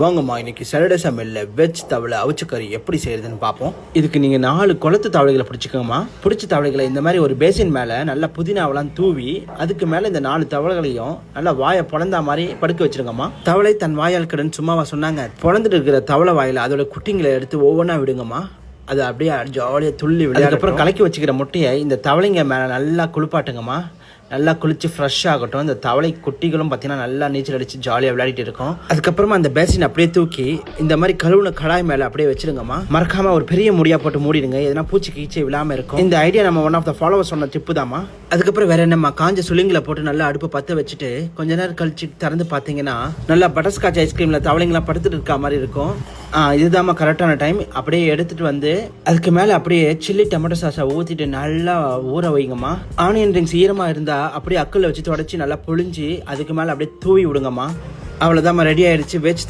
வாங்கம்மா இன்றைக்கி சாட்டர்டே சமையலில் வெஜ் தவளை அவிச்ச கறி எப்படி செய்யறதுன்னு பார்ப்போம். இதுக்கு நீங்கள் நாலு குளத்து தவளைகளை பிடிச்சிக்கோங்கம்மா. பிடிச்ச தவளைகளை இந்த மாதிரி ஒரு பேசின் மேலே நல்லா புதினாவெல்லாம் தூவி அதுக்கு மேலே இந்த நாலு தவளைகளையும் நல்லா வாயை பொழந்தா மாதிரி படுக்க வச்சிருங்கம்மா. தவளை தன் வாயால் கடன் சும்மாவா சொன்னாங்க. பொழந்துட்டு இருக்கிற தவளை வாயில் அதோட குட்டிங்களை எடுத்து ஒவ்வொன்றா விடுங்கம்மா. அது அப்படியே ஜாலியாக துள்ளி அதுக்கப்புறம் கலக்கி வச்சுக்கிற முட்டையை இந்த தவளைங்க மேலே நல்லா குளிப்பாட்டுங்கம்மா. நல்லா குளிச்சு ஃப்ரெஷ் ஆகட்டும். இந்த தவளை குட்டிகளும் பார்த்தீங்கன்னா நல்லா நீச்சல் அடித்து ஜாலியாக விளையாடிட்டு இருக்கும். அதுக்கப்புறமா அந்த பேசின் அப்படியே தூக்கி இந்த மாதிரி கழுவுன கடாய் மேலே அப்படியே வச்சிருங்கம்மா. மறக்காமல் ஒரு பெரிய முடியா போட்டு மூடிடுங்க. எதனா பூச்சி கீச்சி விழாமல் இருக்கும். இந்த ஐடியா நம்ம ஒன் ஆஃப் த ஃபாலோவர் சொன்ன டிப்பு தாம்மா. அதுக்கப்புறம் வேற என்னம்மா காஞ்ச சுளிங்களை போட்டு நல்லா அடுப்பு பற்ற வச்சுட்டு கொஞ்ச நேரம் கழிச்சு திறந்து பார்த்தீங்கன்னா நல்லா பட்டர்ஸ்காட்ச் ஐஸ்கிரீமில் தவளைங்களாம் படுத்துட்டு இருக்க மாதிரி இருக்கும். இதுதாம்மா கரெக்டான டைம் அப்படியே எடுத்துட்டு வந்து அதுக்கு மேலே அப்படியே சில்லி டொமேட்டோ சாஸை ஊற்றிட்டு நல்லா ஊற வைங்கம்மா. ஆனியன் ரிங்ஸ் ஈரமாக இருந்தால் அப்படியே அக்கில் வச்சு தொடச்சி நல்லா புழிஞ்சு அதுக்கு மேலே அப்படியே தூவி விடுங்கம்மா. அவ்வளோதாம்மா ரெடி ஆயிடுச்சு. வெஜ்